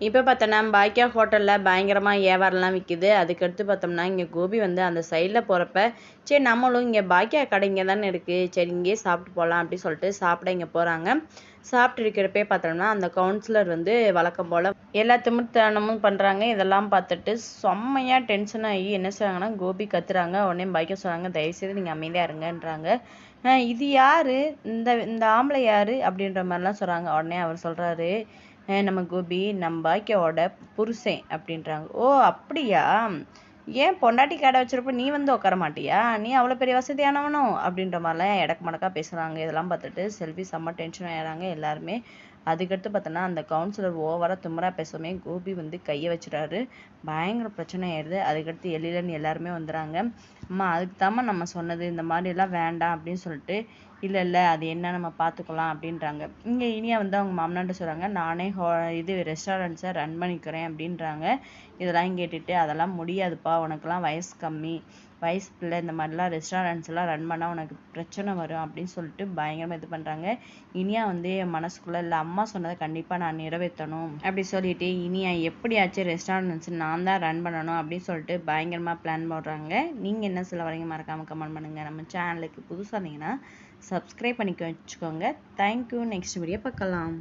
இப்போ பார்த்தோன்னா பாக்கியா ஹோட்டலில் பயங்கரமாக வியாபாரம்லாம் விற்கிது அதுக்கடுத்து பார்த்தோம்னா இங்கே கோபி வந்து அந்த சைடில் போகிறப்ப சரி நம்மளும் இங்கே பாக்கியா கடை இங்கே தானே இருக்குது சரி இங்கேயே சாப்பிட்டு போகலாம் அப்படின்னு சொல்லிட்டு சாப்பிட இங்கே போகிறாங்க சாப்பிட்டு இருக்கிறப்பே பார்த்தோம்னா அந்த கவுன்சிலர் வந்து வழக்கம் போல் எல்லா திமிர்த்தனமும் பண்ணுறாங்க இதெல்லாம் பார்த்துட்டு செம்மையாக டென்ஷன் ஆகி என்ன செய்றாங்கன்னா கோபி கத்துறாங்க. உடனே பாக்கியா சொல்கிறாங்க தயவுசெய்து நீங்கள் அமைதியாக இருங்கன்றாங்க. "அஹ் இது யாரு? இந்த இந்த ஆம்பளை யாரு? அப்படின்ற மாதிரிலாம் சொல்கிறாங்க உடனே அவர் சொல்கிறாரு நம்ம கோபி நம்ம பாக்கியாவோட புருஷன் அப்படின்றாங்க. ஓ அப்படியா? ஏன் பொண்டாட்டி கடை வச்சிருப்ப நீ வந்து உட்கார மாட்டியா? நீ அவ்வளோ பெரிய வசதியானவனும் அப்படின்ற மாதிரிலாம் இடக்கு மடக்கா பேசுகிறாங்க இதெல்லாம் பார்த்துட்டு செல்வி செம்ம டென்ஷன் ஆயிடுறாங்க எல்லாருமே. அதுக்கடுத்து பார்த்தோன்னா அந்த கவுன்சிலர் ஓவராக தும்மராக பேசவே கோபி வந்து கையை வச்சுட்டாரு. பயங்கர பிரச்சனை ஆயிடுது. அதுக்கடுத்து எழிலன் எல்லாருமே வந்துடுறாங்க. அம்மா அதுக்கு தாம்மா நம்ம சொன்னது. இந்த மாதிரிலாம் வேண்டாம் அப்படின்னு சொல்லிட்டு இல்லை இல்லை அது என்ன? நம்ம பார்த்துக்கலாம் அப்படின்றாங்க. இங்கே இனியா வந்து அவங்க மாமனார்ட்ட சொல்கிறாங்க நானே ஹோ இது ரெஸ்டாரண்ட்ஸை ரன் பண்ணிக்கிறேன் அப்படின்றாங்க. இதெல்லாம் கேட்டுட்டு அதெல்லாம் முடியாதுப்பா உனக்கெலாம் வயசு கம்மி. வயசு பிள்ளை இந்த மாதிரிலாம் ரெஸ்டாரண்ட்ஸ் எல்லாம் ரன் பண்ணால் உனக்கு பிரச்சனை வரும் அப்படின்னு சொல்லிட்டு பயங்கரமாக இது பண்ணுறாங்க இனியா வந்து என் மனசுக்குள்ளே இல்லை அம்மா சொன்னதை கண்டிப்பாக நான் நிறைவேற்றணும் அப்படி சொல்லிட்டு இனியா எப்படியாச்சும் ரெஸ்டாரண்ட்ஸ் நான் தான் ரன் பண்ணணும் அப்படின்னு சொல்லிட்டு பயங்கரமாக பிளான் போடுறாங்க. நீங்கள் என்ன சொல்ல வரைக்கும் மறக்காமல் கமெண்ட் பண்ணுங்கள் நம்ம சேனலுக்கு புதுசாக இருந்தீங்கன்னா சப்ஸ்கிரைப் பண்ணிக்க வச்சுக்கோங்க. தேங்க்யூ நெக்ஸ்ட் வீடியோ பார்க்கலாம்.